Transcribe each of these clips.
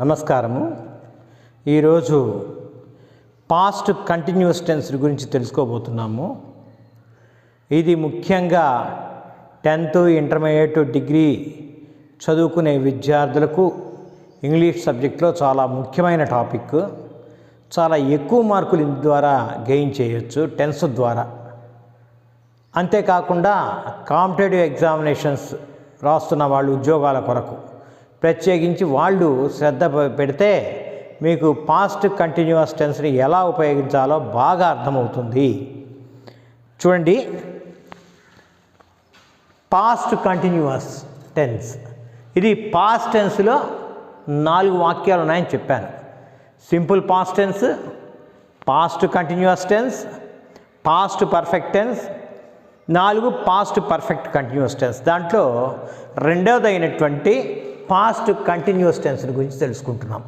నమస్కారము. ఈరోజు past continuous tense గురించి తెలుసుకోబోతున్నాము. ఇది ముఖ్యంగా టెన్త్ ఇంటర్మీడియట్ డిగ్రీ చదువుకునే విద్యార్థులకు ఇంగ్లీష్ సబ్జెక్ట్లో చాలా ముఖ్యమైన టాపిక్ చాలా ఎక్కువ మార్కులు ఇందు ద్వారా గెయిన్ చేయొచ్చు టెన్స్ ద్వారా. అంతేకాకుండా కాంపిటేటివ్ ఎగ్జామినేషన్స్ రాస్తున్న వాళ్ళు ఉద్యోగాల కొరకు. ప్రత్యేకించి వాళ్ళు శ్రద్ధ పెడితే మీకు పాస్ట్ కంటిన్యూస్ టెన్స్ని ఎలా ఉపయోగించాలో బాగా అర్థమవుతుంది. చూడండి. పాస్ట్ కంటిన్యూస్ టెన్స్ ఇది పాస్ట్ టెన్స్లో నాలుగు వాక్యాలు ఉన్నాయని చెప్పాను. Simple past tense past continuous tense past perfect tense నాలుగు పాస్ట్ పర్ఫెక్ట్ కంటిన్యూస్ టెన్స్ దాంట్లో రెండవదైనటువంటి పాస్ట్ కంటిన్యూస్ టెన్స్ గురించి తెలుసుకుంటున్నాం.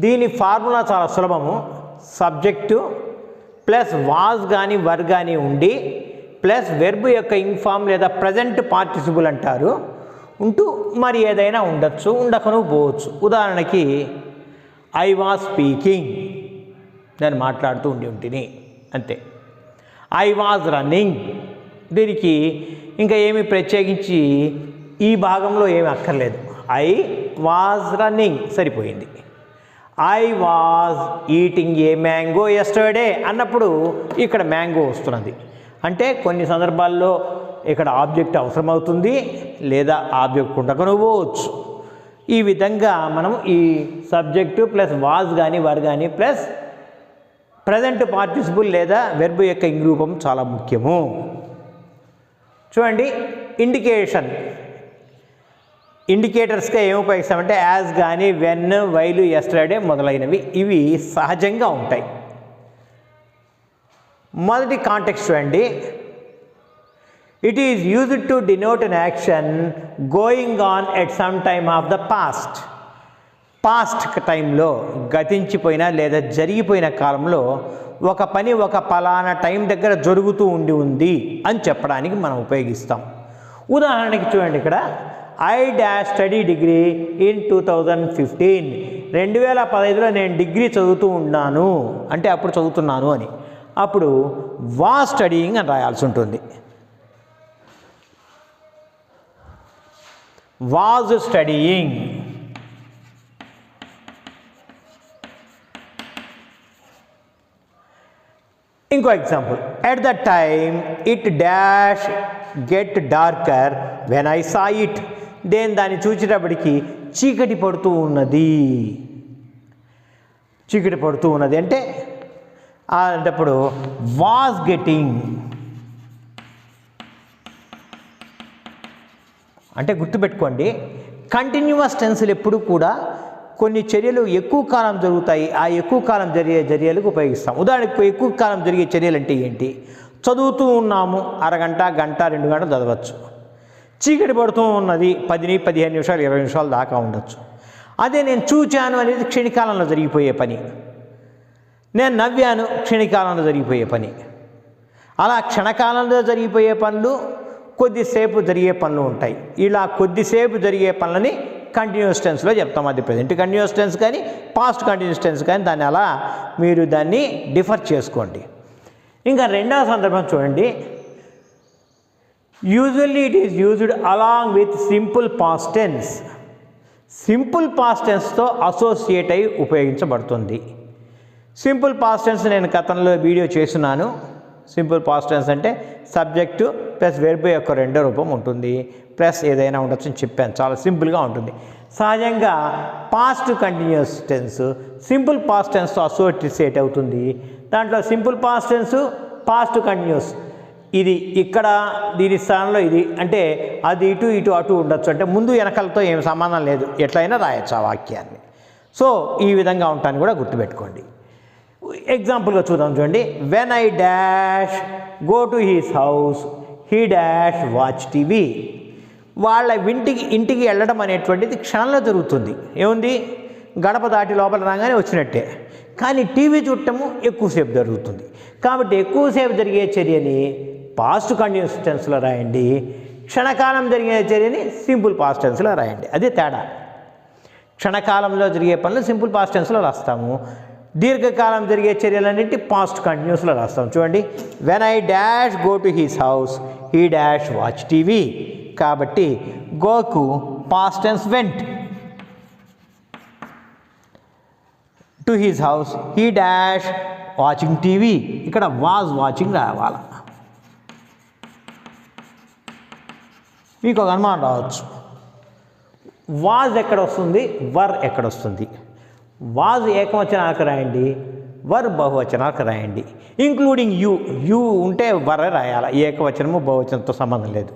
దీని ఫార్ములా చాలా సులభము. సబ్జెక్టు ప్లస్ వాజ్ కానీ వర్ కానీ ఉండి ప్లస్ వెర్బ్ యొక్క ఇన్ఫామ్ లేదా ప్రజెంట్ పార్టిసిబుల్ అంటారు. ఉంటూ మరి ఏదైనా ఉండొచ్చు ఉండకను పోవచ్చు ఉదాహరణకి ఐ వాజ్ స్పీకింగ్ నేను మాట్లాడుతూ ఉండి ఉంటిని. అంతే. ఐ వాజ్ రన్నింగ్ దీనికి ఇంకా ఏమి ప్రత్యేకించి ఈ భాగంలో ఏమి అక్కర్లేదు. ఐ వాజ్ రన్నింగ్ సరిపోయింది. I was eating a mango yesterday అన్నప్పుడు ఇక్కడ మ్యాంగో వస్తున్నది. అంటే కొన్ని సందర్భాల్లో ఇక్కడ ఆబ్జెక్ట్ అవసరమవుతుంది లేదా ఆబ్జెక్ట్ ఉండకను ఈ విధంగా మనం ఈ సబ్జెక్టు ప్లస్ వాజ్ కానీ వర్ కానీ ప్లస్ ప్రజెంట్ పార్టిసిపుల్ లేదా వెర్బ్ యొక్క ఇంగ్ రూపం చాలా ముఖ్యము. చూడండి ఇండికేషన్ ఇండికేటర్స్గా ఏమి ఉపయోగిస్తామంటే యాజ్ కానీ వెన్ వైలు ఎస్టర్డే మొదలైనవి. ఇవి సహజంగా ఉంటాయి. మొదటి కాంటెక్స్ట్ చూడండి. It is used to denote an action going on at some time of the past past టైంలో గతించిపోయిన లేదా జరిగిపోయిన కాలంలో ఒక పని ఒక పలానా టైం దగ్గర జరుగుతూ ఉండి ఉంది అని చెప్పడానికి మనం ఉపయోగిస్తాం. ఉదాహరణకి చూడండి ఇక్కడ. I dash study degree in two thousand fifteen రెండు వేల పదహైదులో నేను డిగ్రీ చదువుతూ ఉన్నాను. అంటే అప్పుడు చదువుతున్నాను అని. అప్పుడు వా స్టడీయింగ్ అని రాయాల్సి ఉంటుంది. Was studying. ఇంకో example. At the time it dash get darker when I saw it నేను దాన్ని చూచేటప్పటికి చీకటి పడుతూ ఉన్నది. చీకటి పడుతూ ఉన్నది అంటే అలాంటప్పుడు వాజ్ గెటింగ్ అంటే గుర్తుపెట్టుకోండి కంటిన్యూస్ టెన్సులు ఎప్పుడు కూడా కొన్ని చర్యలు ఎక్కువ కాలం జరుగుతాయి. ఆ ఎక్కువ కాలం జరిగే చర్యలకు ఉపయోగిస్తాం. ఉదాహరణకు ఎక్కువ కాలం జరిగే చర్యలు అంటే ఏంటి? చదువుతూ ఉన్నాము అరగంట గంట రెండు గంటలు చదవచ్చు. చీకటి పడుతూ ఉన్నది పదిని పదిహేను నిమిషాలు ఇరవై నిమిషాలు దాకా ఉండొచ్చు. అదే నేను చూచాను అనేది క్షణికాలంలో జరిగిపోయే పని. నేను నవ్వాను క్షణికాలంలో జరిగిపోయే పని. అలా క్షణకాలంలో జరిగిపోయే పనులు కొద్దిసేపు జరిగే పనులు ఉంటాయి. ఇలా కొద్దిసేపు జరిగే పనులని కంటిన్యూస్ టెన్స్లో చెప్తాం. అది ప్రజెంట్ కంటిన్యూస్ టెన్స్ కానీ పాస్ట్ కంటిన్యూస్ టెన్స్ కానీ దాన్ని అలా మీరు దాన్ని డిఫర్ చేసుకోండి. ఇంకా రెండవ సందర్భం చూడండి. Usually it is used along with simple past tense simple past టెన్స్తో associate అయి ఉపయోగించబడుతుంది. సింపుల్ పాస్ట్ టెన్స్ నేను గతంలో వీడియో చేస్తున్నాను. సింపుల్ పాస్ట్ టెన్స్ అంటే సబ్జెక్టు ప్లస్ వెర్బ్ యొక్క రెండో రూపం ఉంటుంది. ప్లస్ ఏదైనా ఉండొచ్చు అని చెప్పాను. చాలా సింపుల్గా ఉంటుంది. సహజంగా past continuous tense simple past టెన్స్తో associate అవుతుంది. దాంట్లో simple past tense past continuous ఇది ఇక్కడ దీని స్థానంలో ఇది. అంటే అది ఇటు ఇటు అటు ఉండొచ్చు. అంటే ముందు వెనకలతో ఏం సంబంధం లేదు. ఎట్లయినా రాయొచ్చు ఆ వాక్యాన్ని. సో ఈ విధంగా ఉంటాను కూడా గుర్తుపెట్టుకోండి. ఎగ్జాంపుల్గా చూద్దాం చూడండి. When I dash go to his house he dash watch TV వాళ్ళ ఇంటికి ఇంటికి వెళ్ళడం అనేటువంటిది క్షణంలో జరుగుతుంది. ఏముంది? గడప దాటి లోపల రాగానే వచ్చినట్టే. కానీ టీవీ చూడటము ఎక్కువసేపు జరుగుతుంది. కాబట్టి ఎక్కువసేపు జరిగే చర్యని పాస్ట్ కంటిన్యూస్ టెన్స్లో రాయండి. క్షణకాలం జరిగే చర్యని సింపుల్ పాస్ట్ టెన్స్లో రాయండి. అదే తేడా. క్షణకాలంలో జరిగే పనులు సింపుల్ పాస్ట్ టెన్స్లో రాస్తాము. దీర్ఘకాలం జరిగే చర్యలన్నింటి పాస్ట్ కంటిన్యూస్లో రాస్తాం చూడండి. When I dash go to his house he dash watch TV కాబట్టి గోకు past tense went to his house he dash watching TV ఇక్కడ వాజ్ వాచింగ్ రావాలి? మీకు ఒక అనుమానం రావచ్చు. వాజ్ ఎక్కడ వస్తుంది వర్ ఎక్కడ వస్తుంది వాజ్ ఏకవచనాలకు రాయండి వర్ బహువచనాలకు రాయండి. ఇంక్లూడింగ్ యూ యూ ఉంటే వర్ రాయాలి? ఏకవచనము బహువచనంతో సంబంధం లేదు.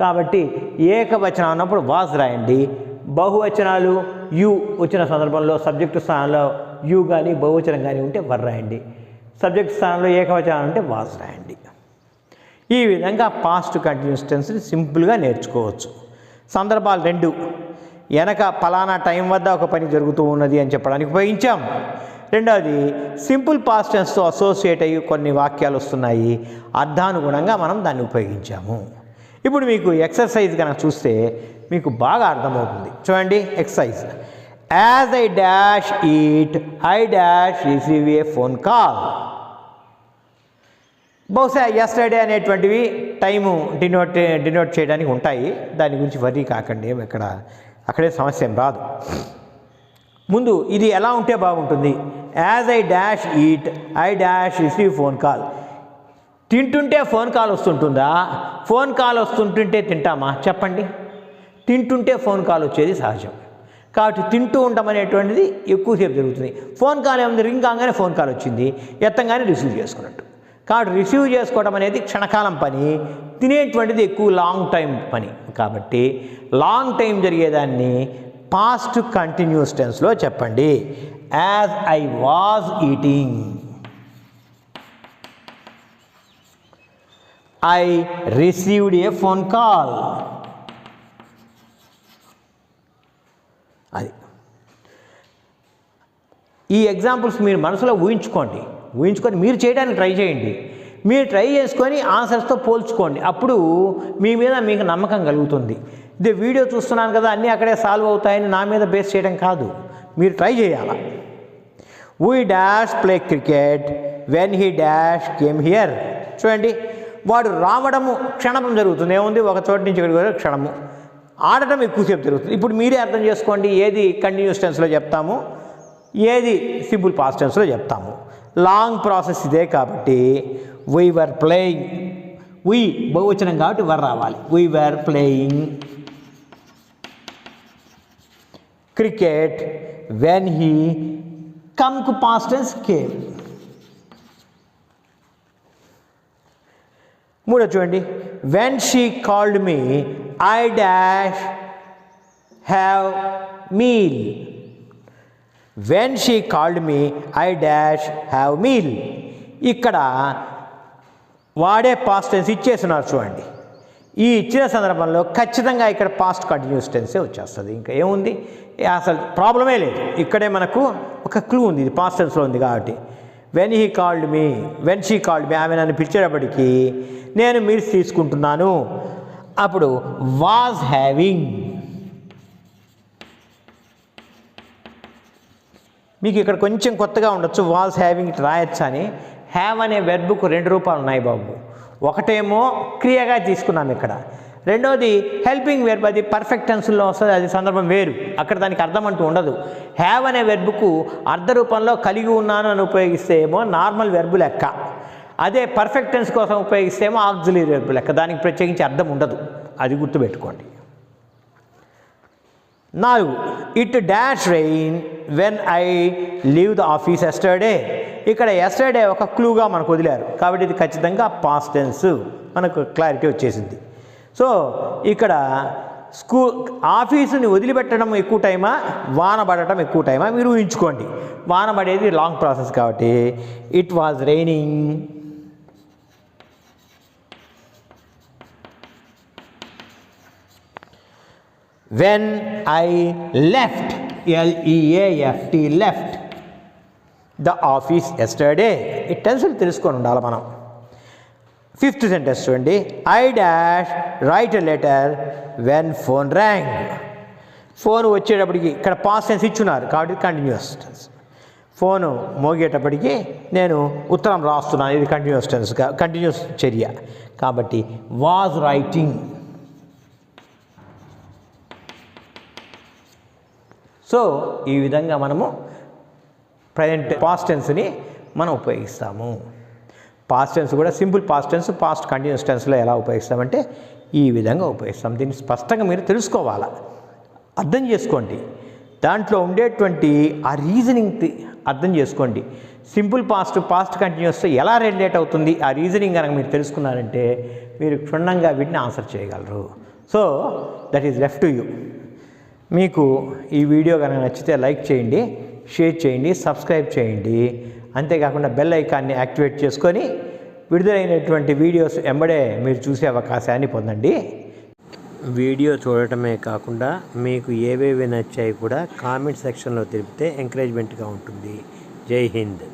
కాబట్టి ఏకవచనం అన్నప్పుడు వాజ్ రాయండి బహువచనాలు యూ వచ్చిన సందర్భంలో సబ్జెక్టు స్థానంలో యూ కానీ బహువచనం కానీ ఉంటే వర్ రాయండి. సబ్జెక్ట్ స్థానంలో ఏకవచనం ఉంటే వాజ్ రాయండి. ఈ విధంగా పాస్ట్ కంటిన్యూస్ టెన్స్ని సింపుల్గా నేర్చుకోవచ్చు. సందర్భాలు రెండు. వెనక ఫలానా టైం వద్ద ఒక పని జరుగుతూ ఉన్నది అని చెప్పడానికి ఉపయోగించాం. రెండవది సింపుల్ పాస్ట్ టెన్స్తో అసోసియేట్ అయ్యి కొన్ని వాక్యాలు వస్తున్నాయి. అర్థానుగుణంగా మనం దాన్ని ఉపయోగించాము. ఇప్పుడు మీకు ఎక్సర్సైజ్ కనుక చూస్తే మీకు బాగా అర్థమవుతుంది. చూడండి exercise as I dash eat I dash receive a phone call బహుశా ఎస్టర్డే అనేటువంటివి టైము డినోట్ డినోట్ చేయడానికి ఉంటాయి. దాని గురించి వరీ కాకండి ఇక్కడ అక్కడే సమస్య ఏం రాదు. ముందు ఇది ఎలా ఉంటే బాగుంటుంది? As I dash eat I dash receive phone call తింటుంటే ఫోన్ కాల్ వస్తుంటుందా? ఫోన్ కాల్ వస్తుంటుంటే తింటామా? చెప్పండి. తింటుంటే ఫోన్ కాల్ వచ్చేది సహజం. కాబట్టి తింటూ ఉంటాం అనేటువంటిది ఎక్కువసేపు జరుగుతుంది. ఫోన్ కాల్ ఏముంది? రింగ్ కాగానే ఫోన్ కాల్ వచ్చింది. ఎత్తంగానే రిసీవ్ చేసుకున్నట్టు. కాబట్టి రిసీవ్ చేసుకోవడం అనేది క్షణకాలం పని తినేటువంటిది ఎక్కువ లాంగ్ టైం పని. కాబట్టి లాంగ్ టైం జరిగేదాన్ని పాస్ట్ కంటిన్యూస్ టెన్స్లో చెప్పండి. As I was eating I received a phone call అది. ఈ ఎగ్జాంపుల్స్ మీరు మనసులో ఊహించుకోండి. ఊహించుకొని మీరు చేయడానికి ట్రై చేయండి. మీరు ట్రై చేసుకొని ఆన్సర్స్తో పోల్చుకోండి. అప్పుడు మీ మీద మీకు నమ్మకం కలుగుతుంది. ఇది వీడియో చూస్తున్నాను కదా అన్నీ అక్కడే సాల్వ్ అవుతాయని నా మీద బేస్ చేయడం కాదు. మీరు ట్రై చేయాలా? We dash play cricket when he dash came here చూడండి వాడు రావడము క్షణం జరుగుతుంది. ఏముంది? ఒక చోటు నుంచి ఇక్కడికి క్షణము. ఆడటం ఎక్కువసేపు జరుగుతుంది. ఇప్పుడు మీరే అర్థం చేసుకోండి ఏది కంటిన్యూస్ టెన్స్లో చెప్తాము ఏది సింపుల్ పాస్ట్ టెన్స్లో చెప్తాము. లాంగ్ ప్రాసెస్ ఇదే కాబట్టి వీ వర్ ప్లేయింగ్ వీ బహువచనం కాబట్టి వర్ రావాలి. We were playing cricket when he కమ్కు past tense came మూడో చూడండి. When she called me I dash have meal when she called me I dash have meal ఇక్కడ వాడే past tense ఇచ్చేస్తున్నారు చూడండి. ఈ ఇచ్చిన సందర్భంలో ఖచ్చితంగా ఇక్కడ పాస్ట్ కంటిన్యూస్ టెన్సే వచ్చేస్తుంది. ఇంకా ఏముంది? అసలు ప్రాబ్లమే లేదు. ఇక్కడే మనకు ఒక క్లూ ఉంది. ఇది పాస్ట్ టెన్స్లో ఉంది కాబట్టి. When he called me when she called me ఆమె నన్ను పిలిచేటప్పటికీ నేను మీల్స్ తీసుకుంటున్నాను. అప్పుడు వాజ్ హ్యావింగ్ మీకు ఇక్కడ కొంచెం కొత్తగా ఉండొచ్చు వాల్స్ హ్యావింగ్ ఇట్ రాయొచ్చు అని. హ్యావ్ అనే వెర్బుకు రెండు రూపాలు ఉన్నాయి బాబు. ఒకటేమో క్రియగా తీసుకున్నాం ఇక్కడ. రెండోది హెల్పింగ్ వెర్బ్ అది పర్ఫెక్ట్ టెన్స్లో వస్తుంది అది సందర్భం వేరు. అక్కడ దానికి అర్థం అంటూ ఉండదు. హ్యావ్ అనే వెర్బుకు అర్ధ రూపంలో కలిగి ఉన్నాను అని ఉపయోగిస్తే ఏమో నార్మల్ వెర్బు లెక్క. అదే పర్ఫెక్ట్ టెన్స్ కోసం ఉపయోగిస్తే ఏమో ఆక్సిలరీ వెర్బు లెక్క. దానికి ప్రత్యేకించి అర్థం ఉండదు. అది గుర్తుపెట్టుకోండి. నాలుగు it dash rain when I leave the office yesterday ఇక్కడ ఎస్టర్డే ఒక క్లూగా మనకు వదిలారు. కాబట్టి ఇది ఖచ్చితంగా పాస్ట్ టెన్స్ మనకు క్లారిటీ వచ్చేసింది. సో ఇక్కడ స్కూల్ ఆఫీసుని వదిలిపెట్టడం ఎక్కువ టైమా వాన పడటం ఎక్కువ టైమా మీరు ఊహించుకోండి. వాన పడేది లాంగ్ ప్రాసెస్ కాబట్టి it was raining when I left L E A F T left the office yesterday ఈ టెన్షన్ తెలుసుకొని ఉండాలి మనం. ఫిఫ్త్ సెంటెన్స్ చూడండి. I dash write a letter when phone rang phone వచ్చేటప్పటికి ఇక్కడ పాస్ టెన్స్ ఇచ్చున్నారు కాబట్టి కంటిన్యూస్ టెన్స్ ఫోను మోగేటప్పటికి నేను ఉత్తరం రాస్తున్నాను. ఇది కంటిన్యూస్ టెన్స్ కంటిన్యూస్ చర్య. కాబట్టి వాజ్ రైటింగ్ సో ఈ విధంగా మనము ప్రజెంట్ పాస్ట్ టెన్స్ని మనం ఉపయోగిస్తాము. పాస్ట్ టెన్స్ కూడా simple past tense past continuous టెన్స్లో ఎలా ఉపయోగిస్తామంటే ఈ విధంగా ఉపయోగిస్తాం. దీన్ని స్పష్టంగా మీరు తెలుసుకోవాలా? అర్థం చేసుకోండి. దాంట్లో ఉండేటువంటి ఆ రీజనింగ్ తి- అర్థం చేసుకోండి. సింపుల్ పాస్ట్ పాస్ట్ కంటిన్యూస్ ఎలా రిలేట్ అవుతుంది? ఆ రీజనింగ్ కనుక మీరు తెలుసుకున్నారంటే మీరు క్షుణ్ణంగా వీటిని ఆన్సర్ చేయగలరు. So that is left to you మీకు ఈ వీడియో కనుక నచ్చితే లైక్ చేయండి షేర్ చేయండి సబ్స్క్రైబ్ చేయండి. అంతేకాకుండా బెల్ ఐకాన్ని యాక్టివేట్ చేసుకొని విడుదలైనటువంటి వీడియోస్ ఎంబడే మీరు చూసే అవకాశాన్ని పొందండి. వీడియో చూడటమే కాకుండా మీకు ఏవేవి నచ్చాయి కూడా కామెంట్ సెక్షన్లో తెలిపితే ఎంకరేజ్మెంట్గా ఉంటుంది. జై హింద్.